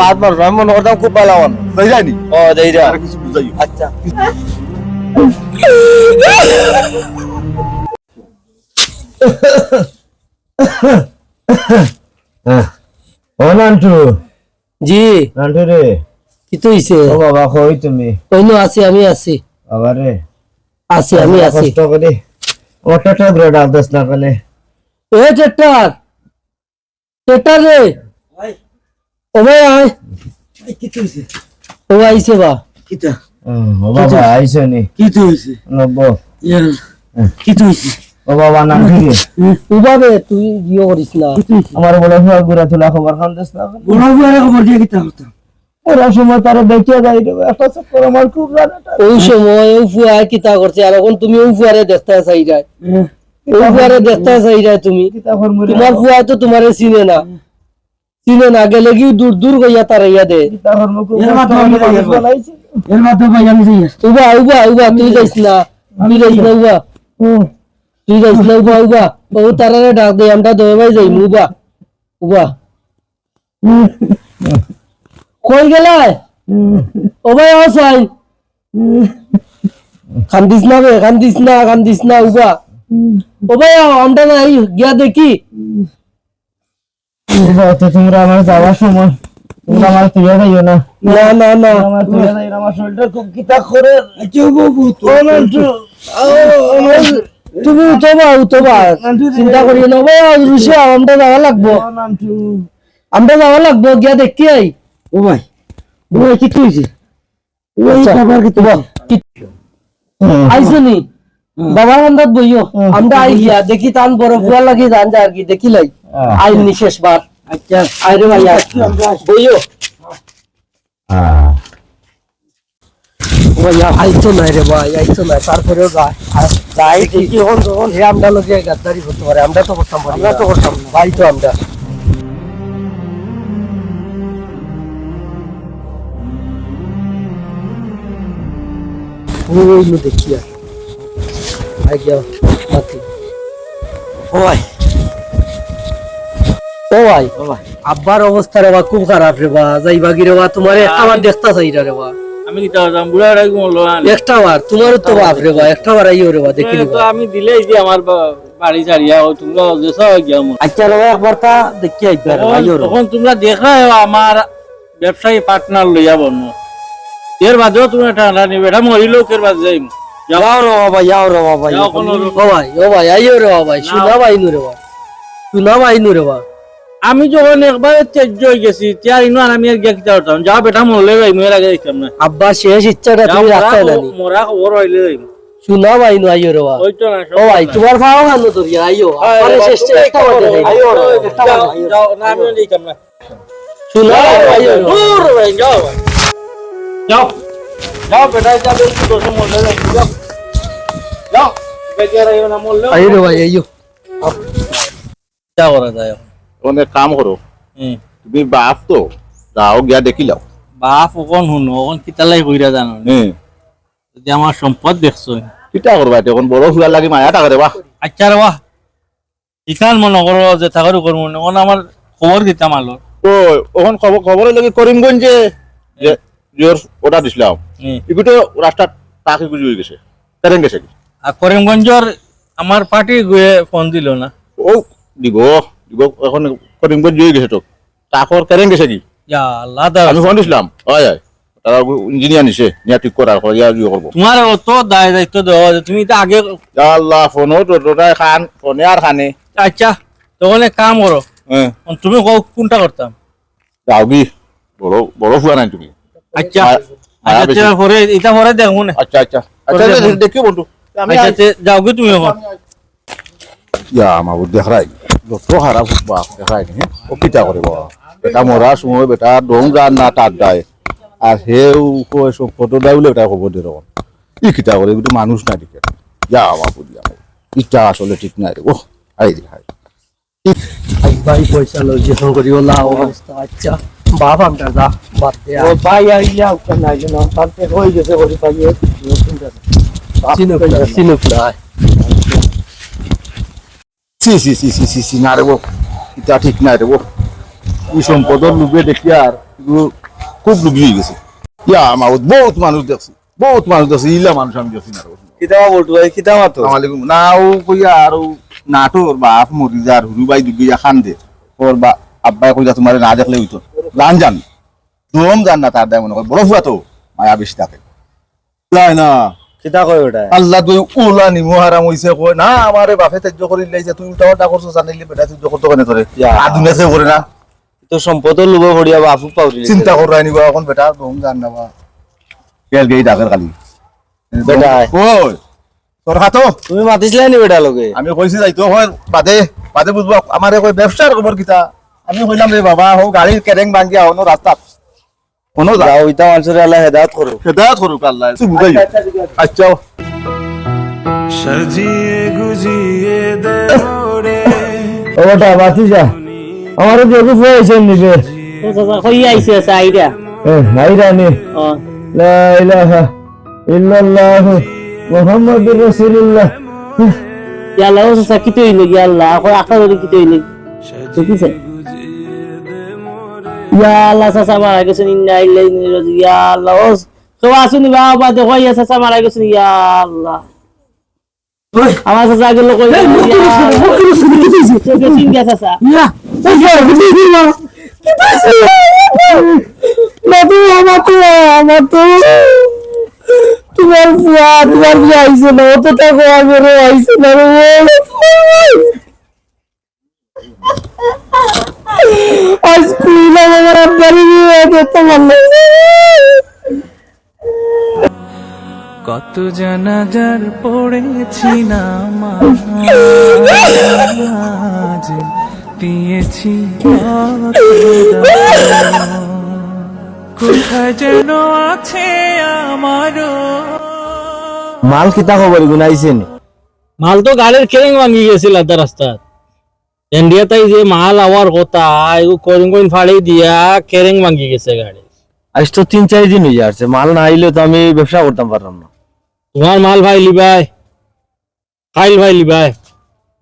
বাদ মার আমি মনে করতাম খুব ভালো আমার তাই জানি ও দেইরা। আর কিছু বুঝাই। আচ্ছা। ও নান্টু। জি। নান্টু রে। কি তো হইছে? ও বাবা কই তুমি? কইনো আছি আমি আছি। বাবা রে। আছি আমি আছি। কষ্ট করে। অটোটা করে ডাক দস না কেন এ টেটার টেটার রে! ও ভাই আয় ও আইছে বা। ও বাবা আইছো নি। কি নব্ব কি ও বাবা রে উবাবে তুই জিও করিস না। আমার গুড়া তুলা খবর খান দস না। খবর দিয়ে কিতা হতো? ওরা সময় তারা দেখিয়ে যাই একটা চক্কর আমার খুব ওই সময় ও ফুয়ায় কিতা করছে আর এখন তুমি ও ফুয়ারে দেখতে চাই যায় ও ফুয়ারে দেখতে চাই যায় তুমি। তোমার ফুয়ায় তো তোমারে চিনে না। চিনে না গেলে কি দূর দূর গইয়া তার ইয়া দে? কিতা ফরমু খুব এর কষ্ট মাধ্যমে করে আমি মানুষ বানাইছি। এর মাধ্যমে ভাই আমি যাই উবা উবা উবা তুই যাইস না। তুই যাইস না উবা। তুই যাইস না উবা উবা। ও তারারে ডাক দে আমরা দয়ে ভাই যাই উবা। উবা। কই গেলে? ও ভাই ও সাই। কান্দিস না বে কান্দিস না কান্দিস না উবা। ও ভাই আও, আমরা না এই গিয়া দেখি। বাবা, তো তোমরা আমার যাওয়ার সময় তোমরা আমার তুইয়া যাইও না। না না না। আমার তুইয়া যাই আমার শরীরটা খুব কিতা করে ও নান্টু তুমি উঠবা উঠবা চিন্তা করিও না। ভাই রুশিয়া আমরা যাওয়া লাগবো। আমরা যাওয়া লাগবো গিয়া দেখতে আই ও ভাই। ও ভাই কি ওই বাবার কি আন্দাজ বইও। আমরা আই গিয়া দেখি তান বড় ফুয়া লাগি জান যা আর কি দেখি লাই। আই নি শেষবার আচ্ছা। আই রে ভাইয়া বইও। ভাইয়া আইতো নাই রে ভাই আইতো নাই। তারপরেও যায় যাই দেখি। হন যখন হে আমরা লগে গাদ্দারি করতে পারে আমরা তো করতাম পারি আমরা তো করতাম ভাই তো আমরা। দেখি আর। গিয়া মাতি। ও ভাই আব্বার অবস্থা রে বা খুব খারাপ রে বা যাইবা কি রে বা তোমার বার দেখতা চাই রে বা। আমি তাও যাম বুড়া লোন একটা বার তোমারও তো বাপ রে বা একটা বার আইও রে বা দেখি তো আমি দিলে যে আমার বাড়ি ছাড়িয়া ও তোমরা যেছ গিয়া আচ্ছা রে একবার তা দেখি আইবা রে আইও রে। তখন তোমরা দেখা আমার ব্যবসায়ী পার্টনার লইয়া বনো। এর বাদেও তুমি ঠান্ডা নিবে এটা মরিলেও এর বাদ যাইম যাও রে বাবা যাও রে বাবা ও ভাই ও ভাই আইও রে বাবা শুনা ভাই নু। রে বা শুনা ভাই নু রে বা। আমি যখন একবার হয়ে গেছি তিয়ার ইনো আর আমি আর গিয়া কিতা করতাম যা বেটা মরলে যাই মেয়ের আগে দেখতাম না। আব্বা শেষ ইচ্ছাটা তুমি রাখতে খবর- মরা খবর হইলে শুনা ভাই নু আইও রে ওই তো না ও ভাই তোমার ভাও গানো তো আইও আরে শেষ আইও যাও, না আমিও দেখতাম না। শুনা আইও দূর ভাই যাও ভাই। যাও। যাও বেটা দোষে মরলে যাই যাও। যাও আইও না মরলে আইও ভাই আইও যা করা যায়। অনেক কাম করো হুম তুমি বাপ তো যাও গিয়া দেখি লাও। বাপ ওকন শুনো ওকন কিতালাই কইরা জানো। হ্যাঁ যদি আমার সম্পদ দেখছ। কিতা করবা এখন বড় ফুয়ার লাগি মায়া টাকা রে বাহ। আচ্ছা রে বাহ ইখান মনে করো যে থাকারও করব ওখানে আমার খবর দিতাম আলো তো ওখান খবর খবরের লাগি করিমগঞ্জে যে জোর ওটা দিছিলাম এগুলো রাস্তা টাকি গুজি হয়ে গেছে তেরেন গেছে। আর করিমগঞ্জর আমার পার্টি গিয়ে ফোন দিল না। ও দিব। এখন করিমগঞ্জ হয়ে গেছে তো। তাকর তেরেন গেছে কি? আমি ফোন দিছিলাম। হয় হয় তারা ইঞ্জিনিয়ার নিছে নিয়া ঠিক করার পর ইয়া ইয়ে করব। তোমার অত দায় দায়িত্ব দেওয়া তুমি তো আগে আল্লাহ ফোনও তো তোটাই খান ফোনে আর খানে। আচ্ছা তখন এক কাম করো। হ্যাঁ। তুমি কও কোনটা করতাম? যাও কি বড় বড় ফুয়া নাই তুমি। আচ্ছা। আচ্ছা বেশি। তে পরে এটা পরে দেখো না আচ্ছা আচ্ছা। আচ্ছা করে বন্ধু। আমি আচ্ছা যাও কি তুমি এখন। ইয়া মাবুদ দেখাই যত বাপ দেখাই নি। ও কিতা বেটা মৰা সময় বেটা দং যান না তাত যায়। আর হেউ কয় সম্পদ দেয় বলে বেটা খবর দিয়ে তখন ই কিতা করে কিন্তু মানুষ নাই দেখে ইয়া মাবুদ ইয়া ইটা আসলে ঠিক নাই। ও আই হাই ভাই পয়সা লই যে করিও লা অবস্থা আচ্ছা। বাপ আমরা যা বাদ দে ও ভাই আইয়া ওখানে নাই না তাতে হয়ে গেছে করে পাইয়ে চিনুক না চিনুক না সি সি সি সি সি সি না রে ইটা ঠিক নাই রে ও ই সম্পদর লোভে দেখি আর খুব লুবি হয়ে গেছে। ইয়া মাউত বহুত মানুষ দেখছি বহুত মানুষ দেখছি ইলা মানুষ আমি দেখছি না রে। কিতাবা বলতো ভাই কিতাবা তো। আমালিকুম না ও কইয়া আর নাটোর বাপ মরি যার হুরু বাই দুগিয়া খান দে। ওর বা আব্বাই কইয়া তোমার না দেখলে হইতো। জান জান। দম জান না তার দেয় মনে কর বড় ফুয়া তো মায়া বেশি থাকে তাই না। কিতা কয় ওটা? আল্লাহ তুই ওলা নিমু হারাম হইছে কই না আমারে বাপে করি লাইছে করছ জানিলি বেটা তুই করতে কেন তোরে। আর সে করে না? তো সম্পদের লোভ হড়িয়া বাপু পাউরি চিন্তা কর রাইনি গো এখন বেটা দম জান না বা। গেল গেই ডাকের খালি বেটা। ওই তোর হাতো তুমি মাতিছিলা নি বেটা লগে আমি কইছি যাইতো হয় বাদে বাদে বুঝব আমারে কই ব্যবসার খবর কিতা? আমি কইলাম রে বাবা হো গাড়ির কেরেং ভাঙ্গিয়া হনো রাস্তা হনো যা যাও ইতা মানুষের আল্লাহ হেদায়ত করো হেদায়ত করুক আল্লাহ। তুই বুঝাই আচ্ছা ওটা বাতিজা আমারও দেখো পয়সা নিবে কই আইছে সাইডা এ নাই রানি ও। লা ইলাহা ইল্লাল্লাহ মুহাম্মাদুর রাসূলুল্লাহ। ইয়াল্লা ও সা কিতো হইলে ইয়াল্লা কই আকা ধরে কিতো হইলে? দেখিছে ইয়াল্লা সাসা মারা গেছেন ইন্না ইল্লাহি রাজিউন। ইয়াল্লা ও কেউ আসুনি বাবা দেখো ইয়া সাসা মারা গেছেন ইয়াল্লা আমার সাসা গেল কই ইয়া আমার তো তোমার তোমার আইছে না ও তো তাকে না রে আজ কুইলা আমার বাড়ি যেতে পারল কত জানাজার পড়েছি না আজ দিয়েছি কোথায় যেন আছে আমারও? মাল কিতা খবর গুনাইছেন মাল তো গাড়ির কেরেং ভাঙি গেছিল আধা রাস্তাত ইন্ডিয়া তাই যে মাল আওয়ার কথা এগু করিং করিং ফাড়ি দিয়া কেরেং ভাঙি গেছে গাড়ি। আজ তো তিন চার দিন হয়ে যাচ্ছে মাল না আইলে তো আমি ব্যবসা করতাম পারলাম না। তোমার মাল ভাই লিবাই খাইল ভাই লিবাই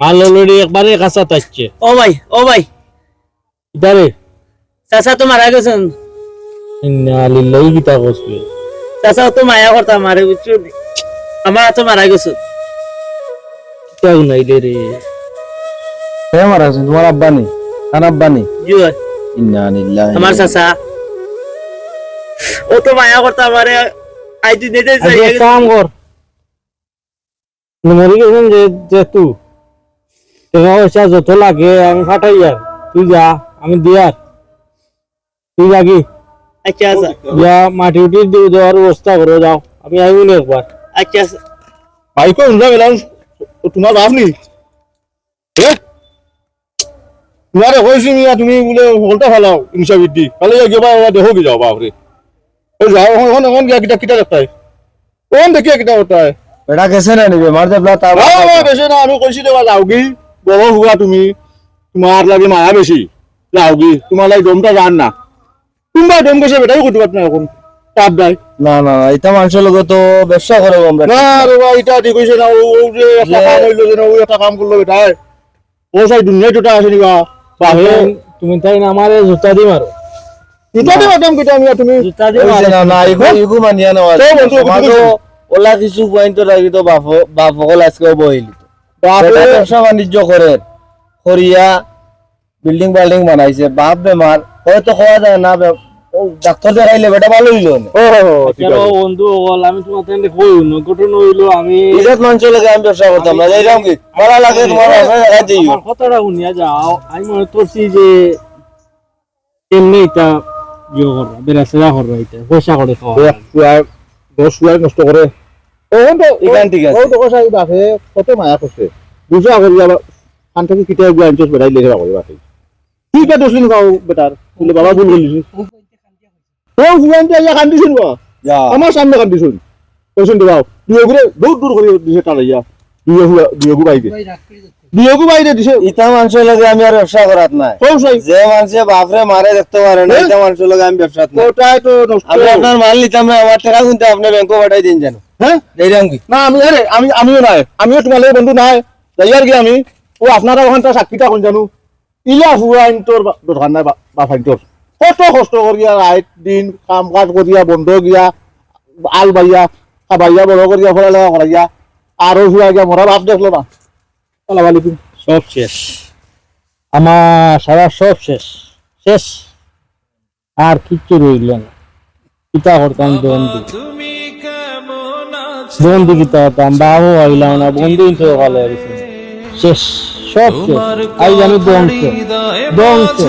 মাল অলরেডি একবারে কাঁচা তাচ্ছে ও ভাই ও ভাই। ইতারে চাচা তো মারা গেছেন। ইন্না লিল্লাহি কসবে। চাচা তো মায়া করতাম মারে বুঝছ? আমার তো মারা গেছে। কিতা গুনাইলে রে। হে মারা আছে তোমার আব্বা নেই তার আব্বা নেই জি ভাই, ইন্না লিল্লাহি আমার চাচা ও তো মায়া করতাম আমারে আই তুই নেটে আজ এক কাম কর মরি গেছেন যে যেহেতু টাকা পয়সা যত লাগে আমি ফাটাই আর তুই যা আমি দিয়ার তুই যাগি আচ্ছা আচ্ছা যা মাটি উটি দিয়ে দেওয়ার ব্যবস্থা করো যাও আমি আইবো না একবার আচ্ছা আচ্ছা ভাই কই উনজা গেলাম তোমার বাপ নি এ তোমারে কইছি মিয়া তুমি বলে হলটা ফালাও ইনসা বিদ্দি তাহলে গিয়ে বা দেখো কি যাও বাপরে। ও যাও এখন এখন গিয়া কিটা কিটা দেখতাই কোন দেখিয়া কিটা করতাই বেটা গেছে না নিবে? মার দেবলা তার বেশি না আমি কইছি দেবা যাওগি বড় হুয়া তুমি। তোমার লাগে মায়া বেশি। যাওগি তোমার লাগে দমটা জান না। তুমি দম গেছে বেটাই করতে পারত না এখন। তার দায়। না না এটা মানুষের লগে তো ব্যবসা করে আমরা না রে ভাই এটা ঠিক হইছে না। ও যে একটা যে- কাম হইল যে ও একটা কাম করল বেটাই। ও সাই দুনিয়া জোটা আছে নিবা। তুমি তাই না আমারে জুতা দি মারো? এটা দেবা দাম কিটা আমি তুমি? জুতা দি মারো। না না ইগু ইগু মানিয়া নেওয়া তো বন্ধু, সমাজও বুঝছি। ওলা কিছু পয়েন্ট লাগি তো বাপ বাপ সকল আজকে বহিলি। বাপে ব্যবসা বাণিজ্য করে করিয়া বিল্ডিং বাল্ডিং বানাইছে। বাপ বেমার হয়তো খাওয়া যায় না ডাক্তার দেখাইলে বেটা ভালো হইল ও কেন বন্ধু বল আমি তোমার তাই কই ঘটনা হইল আমি। আমি ব্যবসা করতাম না। যাইরাম কি মারা লাগে তোমার দেখাই দিই কথাটা শুনিয়া যাও আমি মনে করছি যে এমনি এটা ইয়ে করো বেড়াচেরা করো এটা পয়সা করে খাওয়া। দশ ফুয়াই নষ্ট করে। ও তো ঠিক আছে। ও তো কষাই বাপে কত মায়া করছে। বুঝা করি যাবা খান থেকে কিটা গিয়ে আনছস বেটাই লেগে রাখো বাপে ঠিক আছে দোষ খাও বেটার। বাবা ভুল ও ফুয়ান তে কান্দিছুন বা যা আমার সামনে কান্দিছুন কইছুন তো বাও দুই ঘুরে দূর দূর দিছে বাইরে। দিছে। ইটা মানুষের লগে আমি আর ব্যবসা করাত নাই। ও সাই। যে মানুষে বাপরে মারে দেখতে পারে না এটা মানুষের লগে আমি ব্যবসা নাই। ওটাই তো আমি আপনার মাল নিতাম না আমার টাকা কিন্তু আপনি ব্যাংকে পাঠাই দিন জানো হ্যাঁ? এইরাম কি? না আমি আরে আমি আমিও নাই। আমিও তোমার লগে বন্ধু নাই। যাই আর কি আমি? ও আপনারা ওখানটা সাক্ষীটা কোন জানো। ইলা ফুয়া আইন তোর দরকার নাই বাপ তোর। কত কষ্ট করিয়া রাত দিন কাম কাজ করিয়া বন্ধ গিয়া আল বাইয়া খাবাইয়া বড় করিয়া ফেলা করাইয়া আরও হুয়া গিয়া মরা বাপ দেখল না। পালাবালি সব শেষ। আমার সারা সব শেষ। শেষ। আর কিচ্ছু রইল না। কিতা করতাম আছো বন্ধু কিতা করতাম বাবু আইলাম না বন্ধু তো ভালো শেষ। সব শেষ। আই আমি ধ্বংস বাজে,